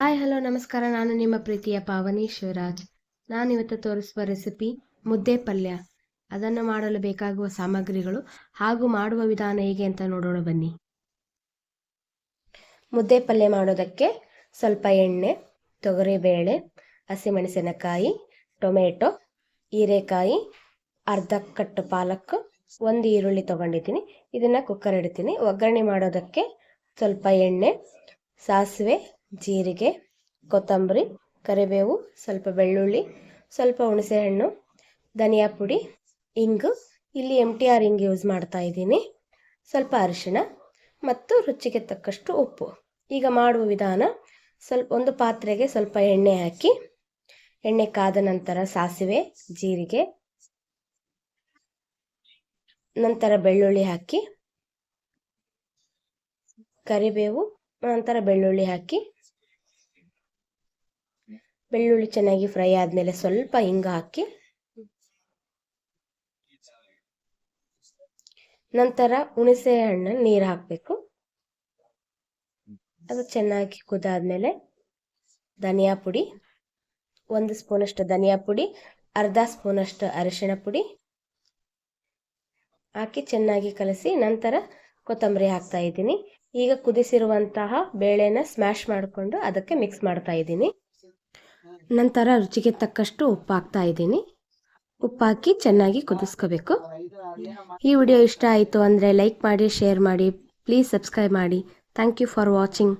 Hi hello ನಮಸ್ಕಾರ. ನಾನು ನಿಮ್ಮ ಪ್ರೀತಿಯ ಪಾವನಿ ಶಿವರಾಜ್. ನಾನಿವತ್ತು ತೋರಿಸುವ ರೆಸಿಪಿ ಮುದ್ದೆ ಪಲ್ಯ. ಅದನ್ನು ಮಾಡಲು ಬೇಕಾಗುವ ಸಾಮಗ್ರಿಗಳು ಹಾಗೂ ಮಾಡುವ ವಿಧಾನ ಹೇಗೆ ಅಂತ ನೋಡೋಣ ಬನ್ನಿ. ಮುದ್ದೆ ಪಲ್ಯ ಮಾಡೋದಕ್ಕೆ ಸ್ವಲ್ಪ ಎಣ್ಣೆ, ತೊಗರಿಬೇಳೆ, ಹಸಿಮೆಣಸಿನಕಾಯಿ, ಟೊಮೆಟೊ, ಹೀರೆಕಾಯಿ, ಅರ್ಧ ಕಟ್ಟು ಪಾಲಕ್, ಒಂದು ಈರುಳ್ಳಿ ತೊಗೊಂಡಿದ್ದೀನಿ. ಇದನ್ನು ಕುಕ್ಕರ್ ಇಡ್ತೀನಿ. ಒಗ್ಗರಣೆ ಮಾಡೋದಕ್ಕೆ ಸ್ವಲ್ಪ ಎಣ್ಣೆ, ಸಾಸಿವೆ ಜೀರಿಗೆ, ಕೊತ್ತಂಬರಿ, ಕರಿಬೇವು, ಸ್ವಲ್ಪ ಬೆಳ್ಳುಳ್ಳಿ, ಸ್ವಲ್ಪ ಹುಣಸೆಹಣ್ಣು, ಧನಿಯಾ ಪುಡಿ, ಇಂಗು. ಇಲ್ಲಿ ಎಂ ಟಿ ಆರ್ ಇಂಗ್ ಯೂಸ್ ಮಾಡ್ತಾ ಇದ್ದೀನಿ. ಸ್ವಲ್ಪ ಅರಿಶಿಣ ಮತ್ತು ರುಚಿಗೆ ತಕ್ಕಷ್ಟು ಉಪ್ಪು. ಈಗ ಮಾಡುವ ವಿಧಾನ, ಸ್ವಲ್ಪ ಒಂದು ಪಾತ್ರೆಗೆ ಸ್ವಲ್ಪ ಎಣ್ಣೆ ಹಾಕಿ, ಎಣ್ಣೆ ಕಾದ ನಂತರ ಸಾಸಿವೆ, ಜೀರಿಗೆ, ನಂತರ ಬೆಳ್ಳುಳ್ಳಿ ಹಾಕಿ, ಕರಿಬೇವು, ನಂತರ ಬೆಳ್ಳುಳ್ಳಿ ಹಾಕಿ ಬೆಳ್ಳುಳ್ಳಿ ಚೆನ್ನಾಗಿ ಫ್ರೈ ಆದಮೇಲೆ ಸ್ವಲ್ಪ ಹಿಂಗ ಹಾಕಿ ನಂತರ ಹುಣಸೆ ಹಣ್ಣ ನೀರ್ ಹಾಕ್ಬೇಕು. ಅದು ಚೆನ್ನಾಗಿ ಕುದಾದ್ಮೇಲೆ ಧನಿಯಾ ಪುಡಿ, ಒಂದು ಸ್ಪೂನಷ್ಟು ಧನಿಯಾ ಪುಡಿ, ಅರ್ಧ ಸ್ಪೂನಷ್ಟು ಅರಿಶಿಣ ಪುಡಿ ಹಾಕಿ ಚೆನ್ನಾಗಿ ಕಲಸಿ ನಂತರ ಕೊತ್ತಂಬರಿ ಹಾಕ್ತಾ ಇದ್ದೀನಿ. ಈಗ ಕುದಿಸಿರುವಂತಹ ಬೇಳೆನ ಸ್ಮ್ಯಾಶ್ ಮಾಡಿಕೊಂಡು ಅದಕ್ಕೆ ಮಿಕ್ಸ್ ಮಾಡ್ತಾ ಇದ್ದೀನಿ. ನಂತರ ರುಚಿಗೆ ತಕ್ಕಷ್ಟು ಉಪ್ಪು ಹಾಕ್ತಾ ಇದ್ದೀನಿ. ಉಪ್ಪು ಹಾಕಿ ಚೆನ್ನಾಗಿ ಕುದಿಸ್ಕೋಬೇಕು. ಈ ವಿಡಿಯೋ ಇಷ್ಟ ಆಯಿತು ಅಂದರೆ ಲೈಕ್ ಮಾಡಿ, ಶೇರ್ ಮಾಡಿ. ಪ್ಲೀಸ್ ಸಬ್ಸ್ಕ್ರೈಬ್ ಮಾಡಿ. Thank you for watching.